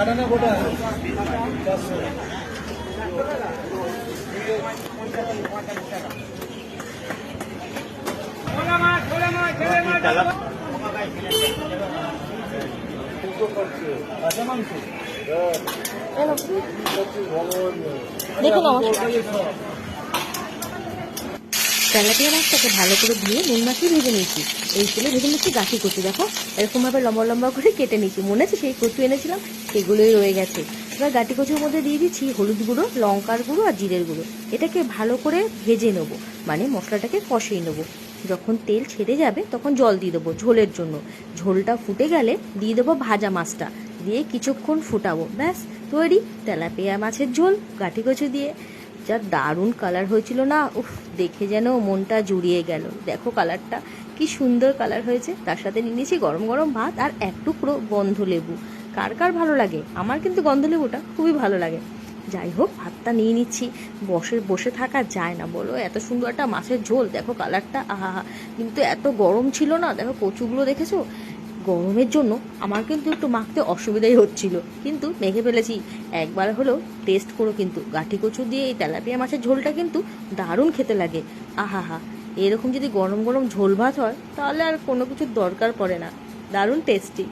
কাটানা গোটা। দেখুন আমার। তেলাপিয়া মাছটাকে ভালো করে ধুয়ে নুন মাখিয়ে ভেজে নিয়েছি। এই তেলে ভেজে নিচ্ছি গাঠি কচু, দেখো? এরকমভাবে লম্বা লম্বা করে কেটে নিয়েছি। মনে আছে সেই কচু এনেছিলাম? সেগুলোই রয়ে গেছে। এবার গাঠি কচুর মধ্যে দিয়ে দিচ্ছি হলুদ গুঁড়ো, লঙ্কার গুঁড়ো আর জিরের গুঁড়ো। এটাকে ভালো করে ভেজে নেব। মানে মশলাটাকে কষিয়ে নেব। যখন তেল ছেড়ে যাবে, তখন জল দিয়ে দেবো ঝোলের জন্য। ঝোলটা ফুটে গেলে দিয়ে দেবো ভাজা মাছটা। দিয়ে কিছুক্ষণ ফুটাবো। ব্যাস, তৈরি তেলাপিয়া মাছের ঝোল গাঠি কচু দিয়ে। যা দারুণ কালার হয়েছিল না? উফ, দেখে যেন মনটা জুড়িয়ে গেল। দেখো কালারটা কি সুন্দর কালার হয়েছে। তার সাথে নিয়ে নিয়েছি গরম গরম ভাত আর এক টুকরো গন্ধ লেবু কার কার ভালো লাগে? আমার কিন্তু গন্ধ লেবুটা খুবই ভালো লাগে। যাই হোক, ভাতটা নিয়ে নিচ্ছি। বসে বসে থাকা যায় না, বলো। এত সুন্দর একটা মাছের ঝোল। দেখো কালারটা আহা। কিন্তু এত গরম ছিল না? দেখো কচুগুলো দেখেছ? গরমের জন্য আমার কিন্তু একটু মাখতে অসুবিধাই হচ্ছিল। কিন্তু মেখে ফেলেছি। একবার হলেও টেস্ট করো কিন্তু। গাঠি কচু দিয়ে এই তেলাপিয়া মাছের ঝোলটা কিন্তু দারুণ খেতে লাগে। আহা হা এরকম যদি গরম গরম ঝোল ভাত হয়, তাহলে আর কোনো কিছুর দরকার পড়ে না। দারুণ টেস্টি